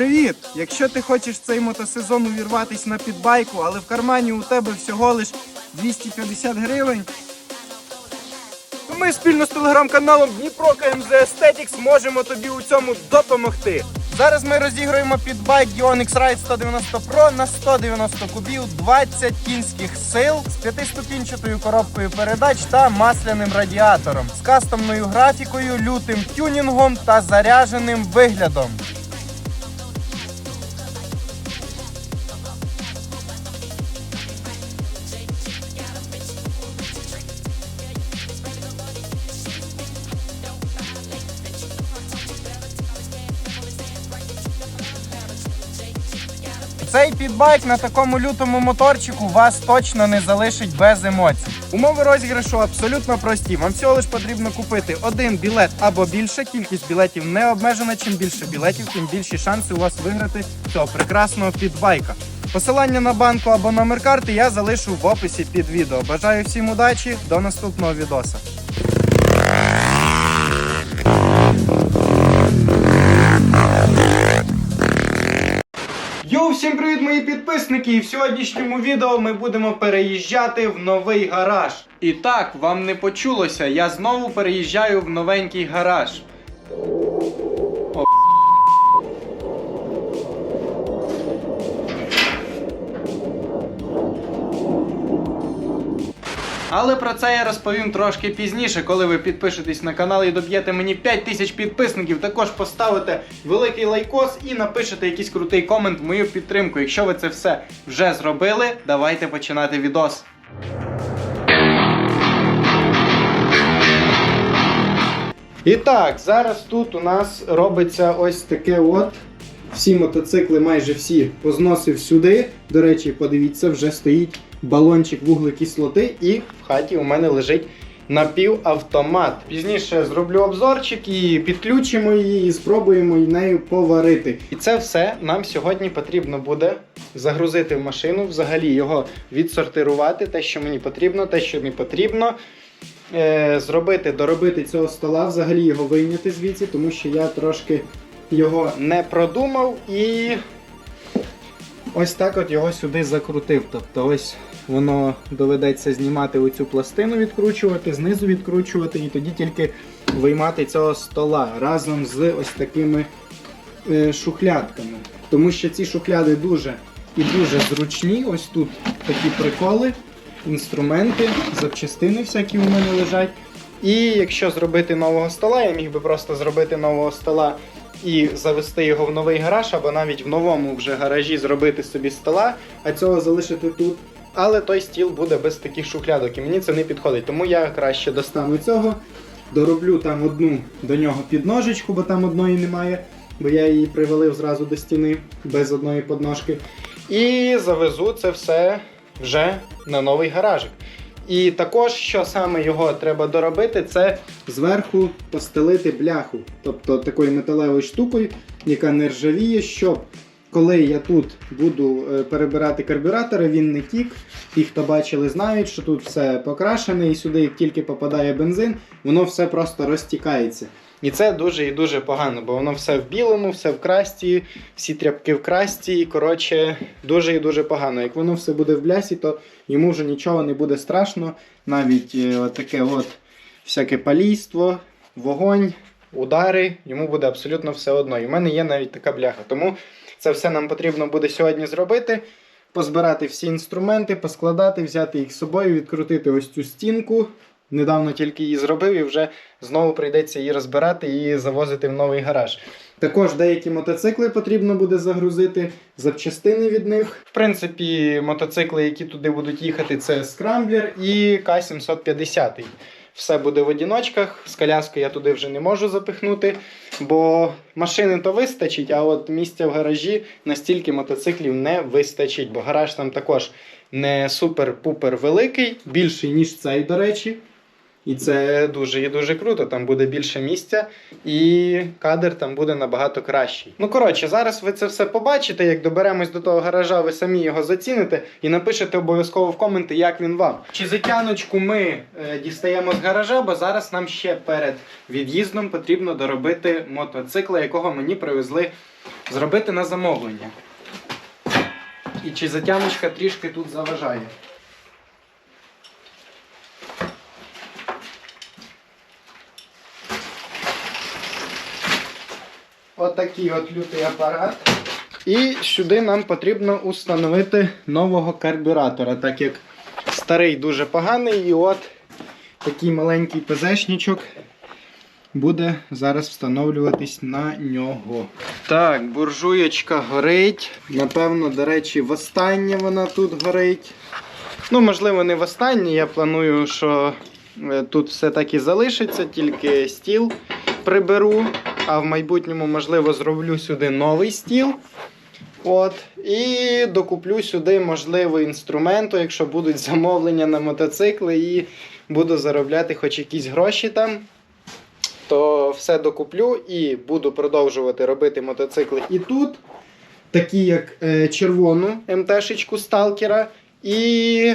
Привіт! Якщо ти хочеш цей мотосезон увірватись на підбайку, але в кармані у тебе всього лиш 250 гривень. то Ми спільно з телеграм-каналом Дніпро КМЗ Aesthetics можемо тобі у цьому допомогти. Зараз ми розіграємо підбайк Dionix Ride 190 Pro на 190 кубів, 20 кінських сил з п'ятиступінчатою коробкою передач та масляним радіатором, з кастомною графікою, лютим тюнінгом та заряженим виглядом. Цей підбайк на такому лютому моторчику вас точно не залишить без емоцій. Умови розіграшу абсолютно прості. Вам всього лиш потрібно купити один білет або більше. Кількість білетів не обмежена. Чим більше білетів, тим більші шанси у вас виграти цього прекрасного підбайка. Посилання на банку або номер карти я залишу в описі під відео. Бажаю всім удачі, до наступного відоса. Йоу, всім привіт, мої підписники! І в сьогоднішньому відео ми будемо переїжджати в новий гараж. І так, вам не почулося, я знову переїжджаю в новенький гараж. Але про це я розповім трошки пізніше, коли ви підпишетесь на канал і доб'єте мені 5000 підписників. Також поставите великий лайкос і напишете якийсь крутий комент в мою підтримку. Якщо ви це все вже зробили, давайте починати відос. І так, зараз тут у нас робиться ось таке от. Всі мотоцикли, майже всі, позносив сюди. До речі, подивіться, вже стоїть балончик вуглекислоти, і в хаті у мене лежить напівавтомат. Пізніше зроблю обзорчик і підключимо її, і спробуємо нею поварити. І це все нам сьогодні потрібно буде загрузити в машину, взагалі його відсортирувати, те, що мені потрібно, те, що не потрібно. Е, зробити, доробити цього стола, взагалі його вийняти звідси, тому що я трошки його не продумав і ось так от його сюди закрутив. Тобто ось воно доведеться знімати оцю пластину, відкручувати, знизу відкручувати, і тоді тільки виймати цього стола разом з ось такими е, шухлядками. Тому що ці шухляди дуже і дуже зручні. Ось тут такі приколи, інструменти, запчастини всякі у мене лежать. І якщо зробити нового стола, я міг би просто зробити нового стола і завести його в новий гараж, або навіть в новому вже гаражі зробити собі стола, а цього залишити тут. Але той стіл буде без таких шухлядок, і мені це не підходить. Тому я краще достану цього, дороблю там одну до нього підножечку, бо там одної немає, бо я її привалив зразу до стіни без одної подножки. І завезу це все вже на новий гаражик. І також, що саме його треба доробити, це зверху постелити бляху, тобто такою металевою штукою, яка не ржавіє, щоб коли я тут буду е, перебирати карбюратори, він не тік. Ті, хто бачили, знають, що тут все покрашене, і сюди, як тільки попадає бензин, воно все просто розтікається. І це дуже і дуже погано, бо воно все в білому, все в красті, всі тряпки в красті. І коротше, дуже і дуже погано. Як воно все буде в блясі, то йому вже нічого не буде страшно. Навіть е, таке от всяке палійство, вогонь, удари, йому буде абсолютно все одно. І в мене є навіть така бляха. Тому це все нам потрібно буде сьогодні зробити. Позбирати всі інструменти, поскладати, взяти їх з собою, відкрутити ось цю стінку. Недавно тільки її зробив і вже знову прийдеться її розбирати і завозити в новий гараж. Також деякі мотоцикли потрібно буде загрузити, запчастини від них. В принципі, мотоцикли, які туди будуть їхати, це Скрамблер і К-750. Все буде в одіночках. З коляскою я туди вже не можу запихнути, бо машини то вистачить, а от місця в гаражі настільки мотоциклів не вистачить, бо гараж там також не супер-пупер великий, більший, ніж цей, до речі. І це дуже і дуже круто. Там буде більше місця, і кадр там буде набагато кращий. Ну коротше, зараз ви це все побачите. Як доберемось до того гаража, ви самі його заціните і напишете обов'язково в коменти, як він вам. Чи затяночку ми е, дістаємо з гаража, бо зараз нам ще перед від'їздом потрібно доробити мотоцикла, якого мені привезли зробити на замовлення. І чи затямочка трішки тут заважає. Отакий от лютий апарат. І сюди нам потрібно установити нового карбюратора, так як старий дуже поганий, і от такий маленький ПЗшничок буде зараз встановлюватись на нього. Так, буржуєчка горить. Напевно, до речі, востаннє вона тут горить. Ну, можливо, не востаннє. Я планую, що е, тут все так і залишиться, тільки стіл приберу. А в майбутньому, можливо, зроблю сюди новий стіл. От. І докуплю сюди, можливо, інструменту, якщо будуть замовлення на мотоцикли, і буду заробляти хоч якісь гроші там. То все докуплю і буду продовжувати робити мотоцикли і тут, такі як е, червону МТ-шечку сталкера, і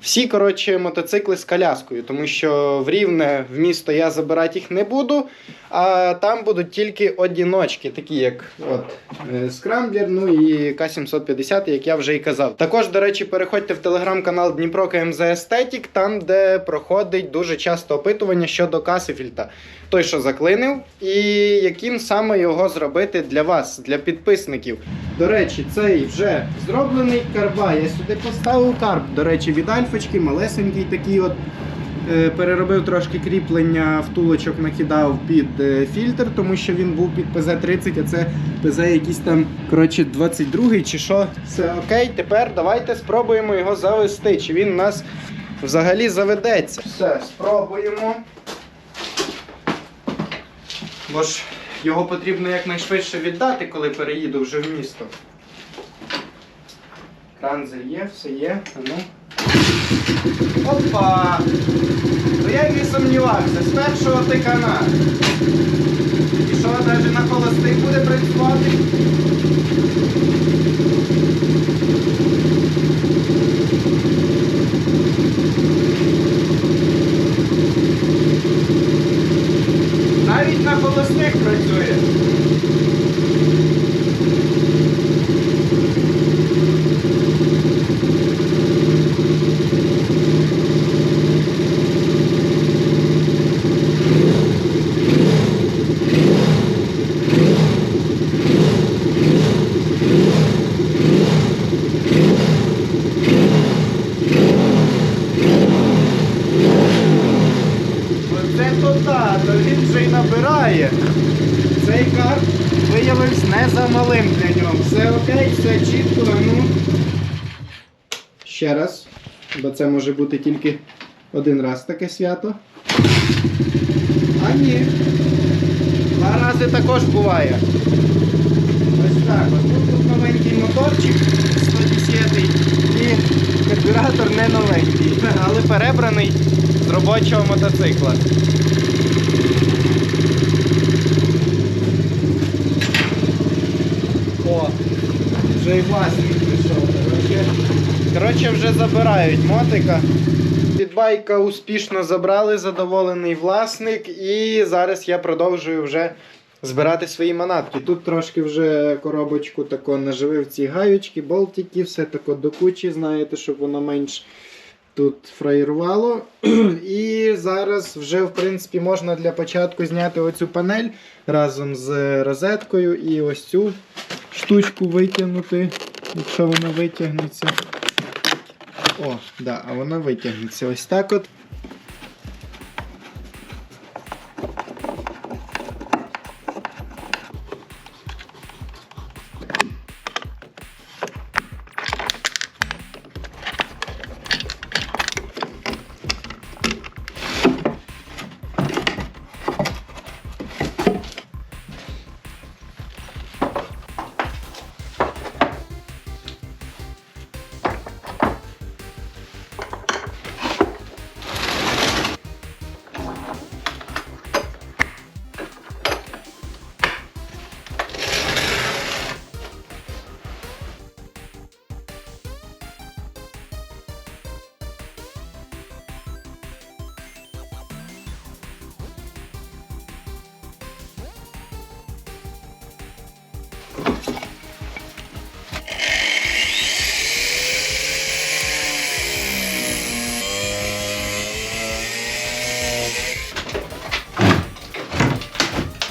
всі, коротше, мотоцикли з коляскою, тому що в рівне в місто я забирати їх не буду, а там будуть тільки одіночки, такі як от, Скрамблер, ну і К750, як я вже і казав. Також, до речі, переходьте в телеграм-канал Дніпро КМЗ Естетік, там, де проходить дуже часто опитування щодо Касифільта. Той, що заклинив, і яким саме його зробити для вас, для підписників. До речі, цей вже зроблений карба. Я сюди поставив карб. До речі, від альфочки, малесенький такий от. Е, Переробив трошки кріплення, втулочок накидав під е, фільтр, тому що він був під ПЗ-30, а це ПЗ якийсь там, коротше, 22 чи що. Все окей, тепер давайте спробуємо його завести. Чи він у нас взагалі заведеться. Все, спробуємо. Бо ж його потрібно якнайшвидше віддати, коли переїду вже в місто. Кранзель є, все є. А ну. Опа! Ну я не сумнівався, з першого тикана. І що, навіть на холостих буде працювати? Навіть на холостих працює. Оце то та, то він вже й набирає. Цей карт виявився не за малим для нього. Все окей, все чітко, а ну. Ще раз, бо це може бути тільки один раз таке свято. А ні. Два рази також буває. Ось так. Ось тут, новенький моторчик 110 і карбюратор не новенький, але перебраний з робочого мотоцикла. О, вже і. Коротше, коротше, вже забирають мотика. Від байка успішно забрали задоволений власник, і зараз я продовжую вже збирати свої манатки. Тут трошки вже коробочку тако наживив ці гаючки, болтики, все тако до кучі, знаєте, щоб воно менш тут фраєрувало. І зараз вже, в принципі, можна для початку зняти оцю панель разом з розеткою і ось цю штучку витягнути, якщо вона витягнеться. О, да, а воно витягнеться ось так от.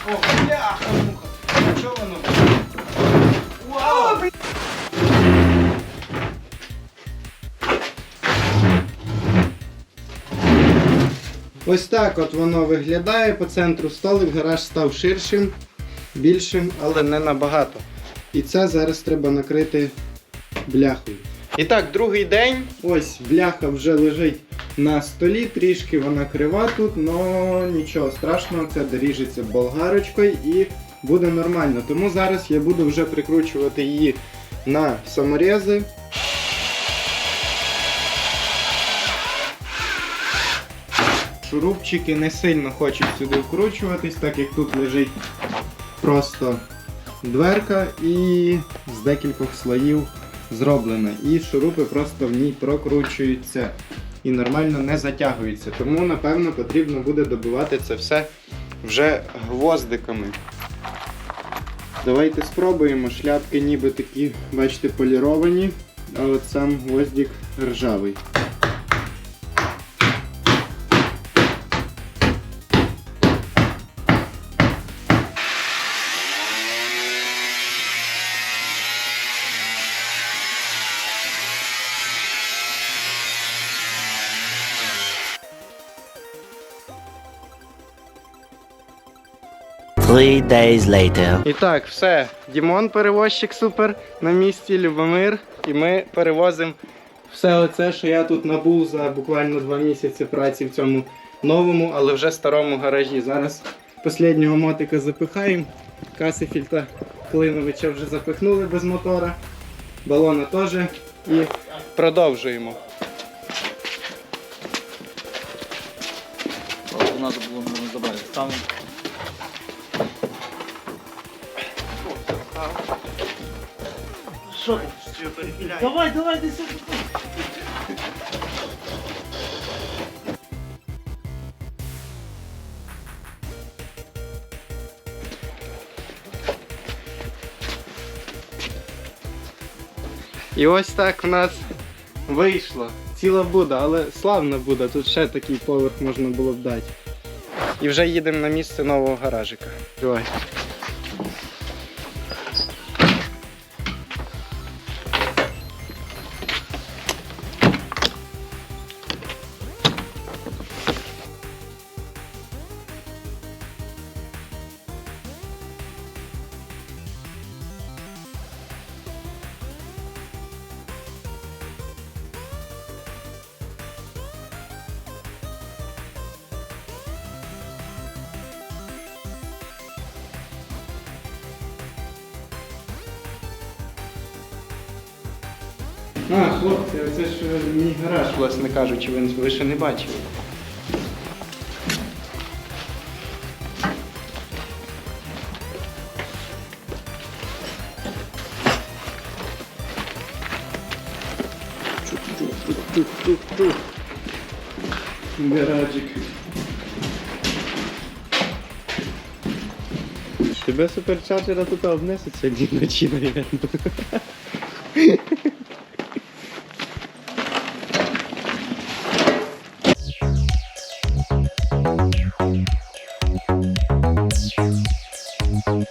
О, бляха, муха. Чого воно? Ось так от воно виглядає. По центру столик гараж став ширшим більшим, але не набагато. І це зараз треба накрити бляхою. І так, другий день. Ось бляха вже лежить на столі, трішки вона крива тут, але нічого страшного, це доріжеться болгарочкою і буде нормально. Тому зараз я буду вже прикручувати її на саморези. Шурупчики не сильно хочуть сюди вкручуватись, так як тут лежить просто дверка і з декількох слоїв зроблена. І шурупи просто в ній прокручуються і нормально не затягуються. Тому, напевно, потрібно буде добивати це все вже гвоздиками. Давайте спробуємо. Шляпки ніби такі, бачите, поліровані, а от сам гвоздик ржавий. Three days later. І так, все. Дімон перевозчик супер на місці, Любомир. І ми перевозимо все оце, що я тут набув за буквально два місяці праці в цьому новому, але вже старому гаражі. Зараз останнього мотика запихаємо. Касифільта Клиновича вже запихнули без мотора. Балона теж. І продовжуємо. Надо було мене забрати. Там що ти? Давай, давай, десь. І ось так в нас вийшло. Ціла Буда, але славна Буда, тут ще такий поверх можна було б дати. І вже їдемо на місце нового гаражика. Давай. А, хлопці, це ж е, мій гараж, власне кажучи, ви, ще не бачили. Тук-тук-тук-тук-тук. Тебе суперчарджера тут обнесуть сьогодні вночі, наверное. Ну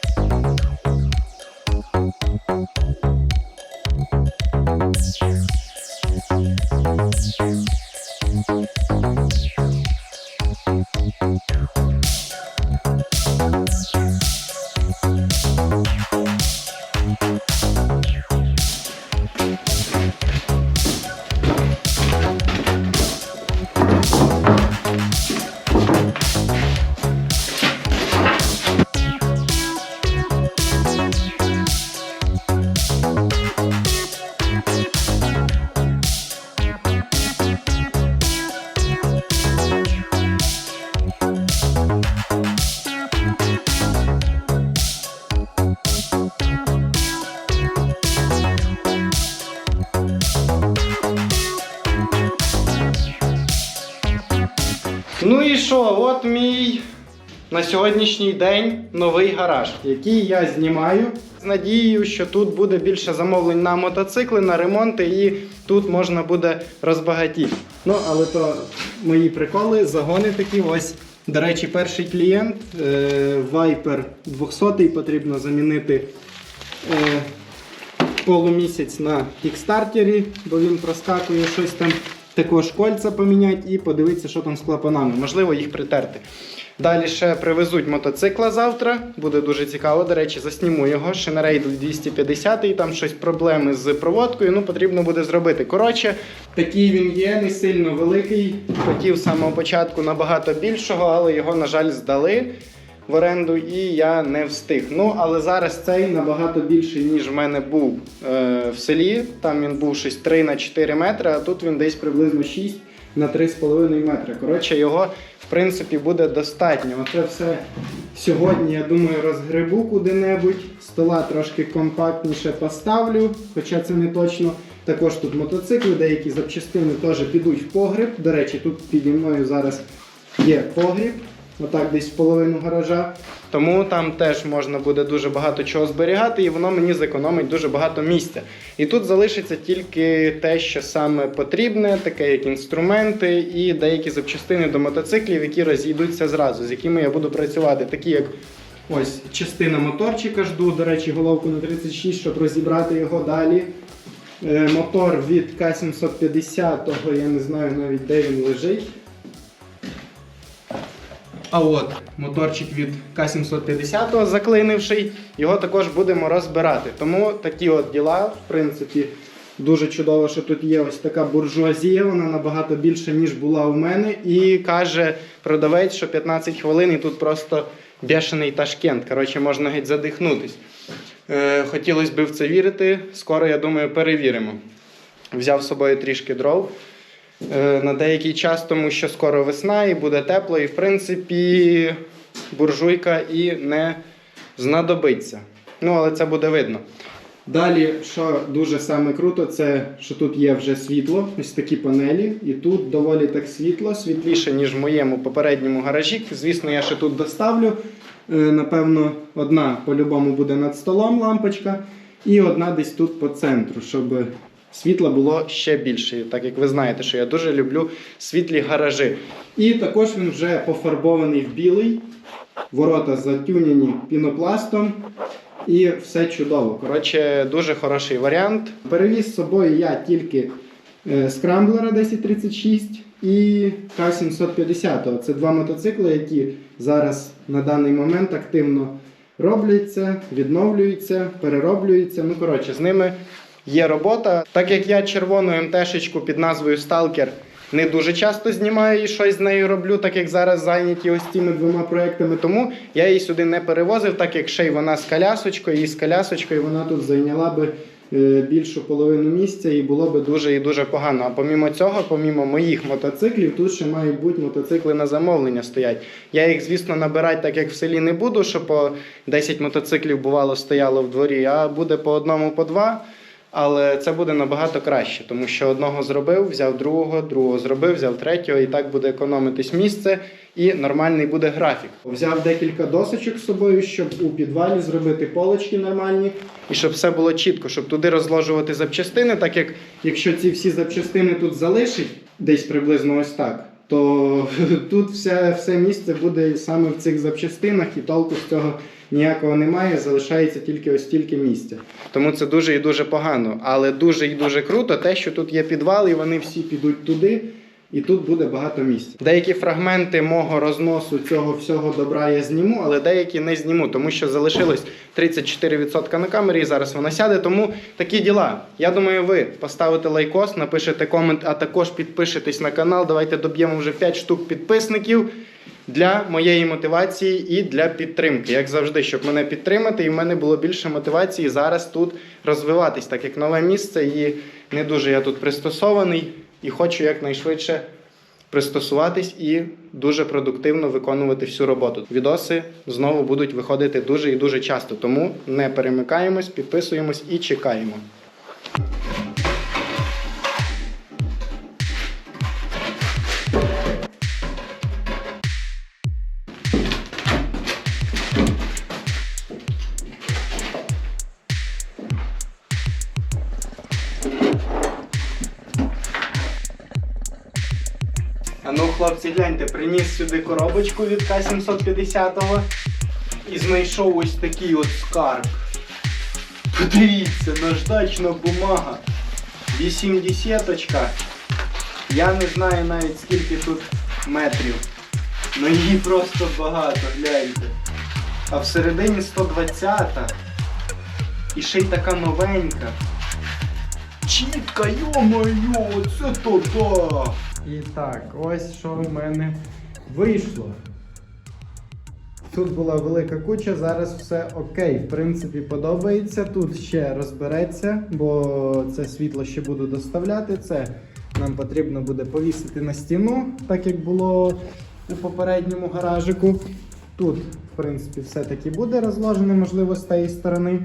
от мій на сьогоднішній день новий гараж, який я знімаю з надією, що тут буде більше замовлень на мотоцикли, на ремонти, і тут можна буде розбагатіти. Ну, але то мої приколи, загони такі. Ось, до речі, перший клієнт е, Viper 200 потрібно замінити. Е, полумісяць на кікстартері, бо він проскакує щось там також кольця поміняти і подивитися, що там з клапанами. Можливо, їх притерти. Далі ще привезуть мотоцикла завтра. Буде дуже цікаво. До речі, засніму його. Ще на рейду 250 і там щось проблеми з проводкою. Ну, потрібно буде зробити. Коротше, такий він є, не сильно великий. Хотів з самого початку набагато більшого, але його, на жаль, здали в оренду і я не встиг. Ну, але зараз цей набагато більший, ніж в мене був е, в селі. Там він був щось 3 на 4 метри, а тут він десь приблизно 6 на 3,5 метри. Коротше, його в принципі буде достатньо. Оце все сьогодні, я думаю, розгребу куди-небудь. Стола трошки компактніше поставлю, хоча це не точно. Також тут мотоцикли, деякі запчастини теж підуть в погріб. До речі, тут піді мною зараз є погріб, отак десь в половину гаража. Тому там теж можна буде дуже багато чого зберігати, і воно мені зекономить дуже багато місця. І тут залишиться тільки те, що саме потрібне, таке як інструменти і деякі запчастини до мотоциклів, які розійдуться зразу, з якими я буду працювати, такі як. Ось частина моторчика жду, до речі, головку на 36, щоб розібрати його далі. Е, Мотор від К750, я не знаю навіть де він лежить. А от моторчик від К750 заклинивший, його також будемо розбирати. Тому такі от діла, в принципі, дуже чудово, що тут є ось така буржуазія, вона набагато більша, ніж була у мене. І каже продавець, що 15 хвилин і тут просто бешений ташкент. Коротше, можна геть задихнутись. Е, хотілося б в це вірити. Скоро, я думаю, перевіримо. Взяв з собою трішки дров на деякий час, тому що скоро весна і буде тепло, і в принципі буржуйка і не знадобиться. Ну, але це буде видно. Далі, що дуже саме круто, це що тут є вже світло, ось такі панелі, і тут доволі так світло, світліше, ніж в моєму попередньому гаражі. Звісно, я ще тут доставлю. Е, Напевно, одна по-любому буде над столом лампочка, і одна десь тут по центру, щоб світла було ще більше. Так як ви знаєте, що я дуже люблю світлі гаражі. І також він вже пофарбований в білий. Ворота затюнені пінопластом. І все чудово. Коротше, дуже хороший варіант. Перевіз з собою я тільки е, скрамблера 1036 і К750. Це два мотоцикли, які зараз на даний момент активно робляться, відновлюються, перероблюються. Ну, коротше, з ними є робота. Так як я червону МТшечку під назвою Stalker не дуже часто знімаю і щось з нею роблю, так як зараз зайняті ось цими двома проектами. Тому я її сюди не перевозив, так як ще й вона з колясочкою, і з колясочкою вона тут зайняла би е, більшу половину місця і було би дуже і дуже погано. А помімо цього, помімо моїх мотоциклів, тут ще мають бути мотоцикли на замовлення стоять. Я їх, звісно, набирати так як в селі не буду, що по 10 мотоциклів бувало стояло в дворі, а буде по одному, по два. Але це буде набагато краще, тому що одного зробив, взяв другого, другого зробив, взяв третього, і так буде економитись місце і нормальний буде графік. Взяв декілька досочок з собою, щоб у підвалі зробити полочки нормальні, і щоб все було чітко, щоб туди розложувати запчастини, так як якщо ці всі запчастини тут залишить, десь приблизно ось так. То тут все, все місце буде саме в цих запчастинах, і толку з цього ніякого немає, залишається тільки ось стільки місця. Тому це дуже і дуже погано. Але дуже і дуже круто те, що тут є підвал, і вони всі підуть туди, і тут буде багато місця. Деякі фрагменти мого розносу цього всього добра я зніму, але деякі не зніму, тому що залишилось 34% на камері, і зараз вона сяде. Тому такі діла. Я думаю, ви поставите лайкос, напишете комент, а також підпишетесь на канал. Давайте доб'ємо вже 5 штук підписників для моєї мотивації і для підтримки, як завжди, щоб мене підтримати, і в мене було більше мотивації зараз тут розвиватись, так як нове місце, і не дуже я тут пристосований, і хочу якнайшвидше пристосуватись і дуже продуктивно виконувати всю роботу. Відоси знову будуть виходити дуже і дуже часто, тому не перемикаємось, підписуємось і чекаємо. Сюди коробочку від К-750 і знайшов ось такий от скарб. Подивіться, наждачна бумага. 80-очка. Я не знаю навіть скільки тут метрів. Ну її просто багато, гляньте. А всередині 120-та. І ще й така новенька. Чітка, йо-моє, це то да! І так, ось що в мене вийшло. Тут була велика куча, зараз все окей. В принципі, подобається. Тут ще розбереться, бо це світло ще буду доставляти. Це нам потрібно буде повісити на стіну, так як було у попередньому гаражику. Тут, в принципі, все-таки буде розложено, можливо, з тієї сторони.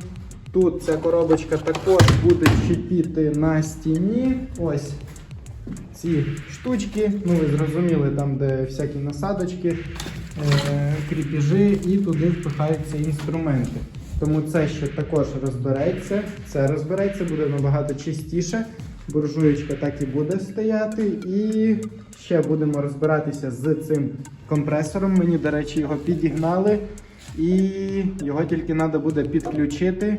Тут ця коробочка також буде чіпіти на стіні. Ось ці штучки, ну ви зрозуміли, там, де всякі насадочки, е- кріпіжі, і туди впихаються інструменти. Тому це ще також розбереться. Це розбереться, буде набагато чистіше. Буржуєчка так і буде стояти. І ще будемо розбиратися з цим компресором. Мені, до речі, його підігнали. І його тільки треба буде підключити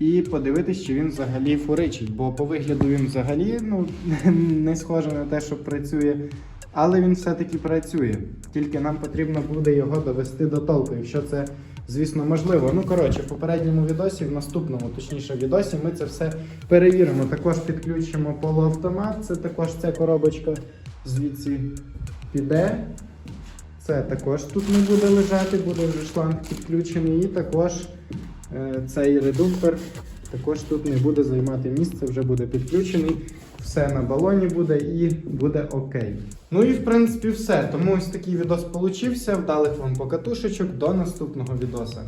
і подивитись, чи він взагалі фуричить. Бо по вигляду він взагалі ну, не схоже на те, що працює. Але він все-таки працює. Тільки нам потрібно буде його довести до толку, якщо це, звісно, можливо. Ну, коротше, в попередньому відосі, в наступному, точніше, відосі, ми це все перевіримо. Також підключимо полуавтомат. Це також ця коробочка звідси піде. Це також тут не буде лежати, буде вже шланг підключений. І також цей редуктор також тут не буде займати місце, вже буде підключений. Все на балоні буде і буде окей. Ну і в принципі все. Тому ось такий відос получився. Вдалих вам покатушечок. До наступного відоса.